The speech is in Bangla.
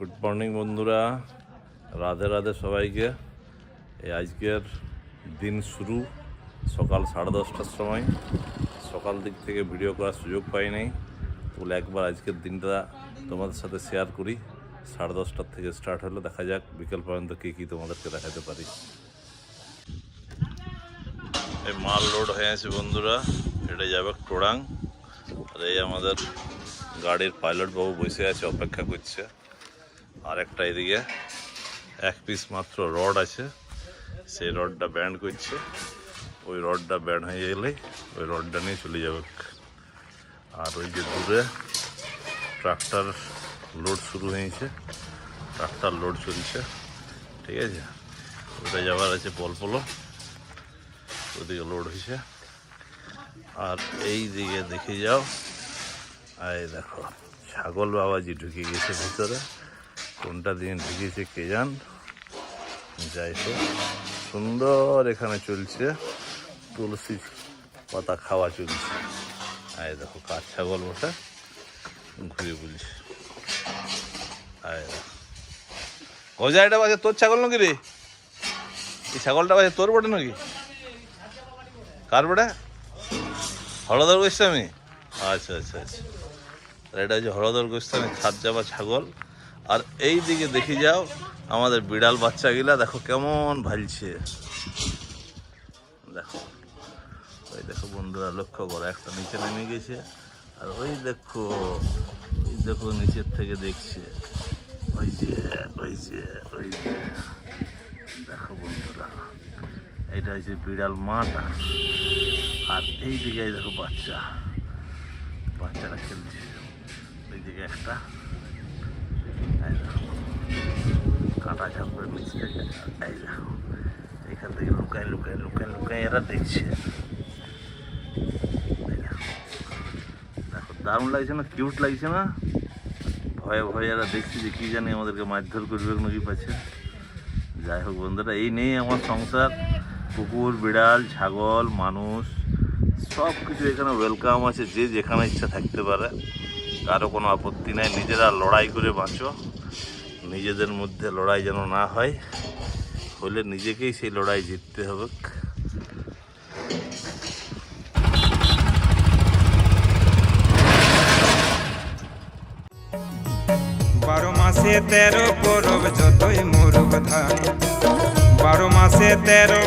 গুড মর্নিং বন্ধুরা। রাধে রাধে সবাইকে। এই আজকের দিন শুরু সকাল সাড়ে দশটার সময়। সকাল দিক থেকে ভিডিও করার সুযোগ পাই নাই। বলে একবার আজকের দিনটা তোমাদের সাথে শেয়ার করি। সাড়ে দশটার থেকে স্টার্ট হলো। দেখা যাক বিকেল পর্যন্ত কী কী তোমাদেরকে দেখাতে পারি। এই মাল লোড হয়ে আছে বন্ধুরা। এটা যাবে টোড়াং আর এই আমাদের গাড়ির পাইলট বাবু বসে আছে, অপেক্ষা করছে। আর একটা এদিকে। এক পিস মাত্র রড আছে। সেই রডটা ব্যান্ড করছে। ওই রডটা ব্যান্ড হয়ে গেলেই ওই রডটা নিয়ে চলে যাবে। আর ওই যে দূরে ট্রাক্টর লোড শুরু হয়েছে। ট্রাক্টর লোড চলছে। ঠিক আছে? ওটা যাওয়ার আছে পলপলো ওদিকে লোড হয়েছে। আর এই দিকে দেখে যাও। এই দেখো, ছাগল বাবাজি ঢুকে গেছে ভিতরে। কোনটা দিন ঢুকেছে কে জান? যাই হোক, সুন্দর এখানে চলছে। তুলসী পাতা খাওয়া চলছে। এই দেখো কাঠ ছাগল বসে ঘুরে বুলছে এই দেখো। ও যা এটা বাজে তোর ছাগল নাকি রে? এই ছাগলটা বাজে তোর বটে নাকি? কার বটে? হলদর গোস্বামী? আচ্ছা আচ্ছা আচ্ছা। এটা হচ্ছে হলদর গোস্বামী খাদ যাবা ছাগল। আর এই দিকে দেখি যাও, আমাদের বিড়াল বাচ্চাগুলা দেখো কেমন ভালছে। দেখো, ওই দেখো বন্ধুরা, লক্ষ্য করো, একটা নিচে নেমে গেছে, আর ওই দেখো ওই দেখো নিচের থেকে দেখছে। ওই যে ওই যে ওই যে। দেখো বন্ধুরা, এটা হচ্ছে বিড়াল মাটা। আর এই দিকে দেখো বাচ্চা, বাচ্চারা খেলছে। ওই দিকে একটা এই দেখো কাটা ঝাপড়ের নিচ এখান থেকে লুকায় লুকায় লুকায় লুকায় এরা দেখছে। দেখো দারুণ লাগছে না? কিউট লাগছে না? ভয়ে ভয়ে এরা দেখছি যে কি জানি আমাদেরকে মারধর করবে নাকি পাচ্ছে যাই হোক বন্ধুরা, এই নেই আমার সংসার। কুকুর, বিড়াল, ছাগল, মানুষ সব কিছু এখানে ওয়েলকাম আছে। যে যেখানে ইচ্ছা থাকতে পারে। কারও কোনো আপত্তি নাই। নিজেরা লড়াই করে বাঁচো। নিজেদের মধ্যে লড়াই যেন না হয় হলে নিজেকেই সেই লড়াই জিততে হবে। বারো মাসে তেরো পরব যতই মোর ধান। বারো মাসে তেরো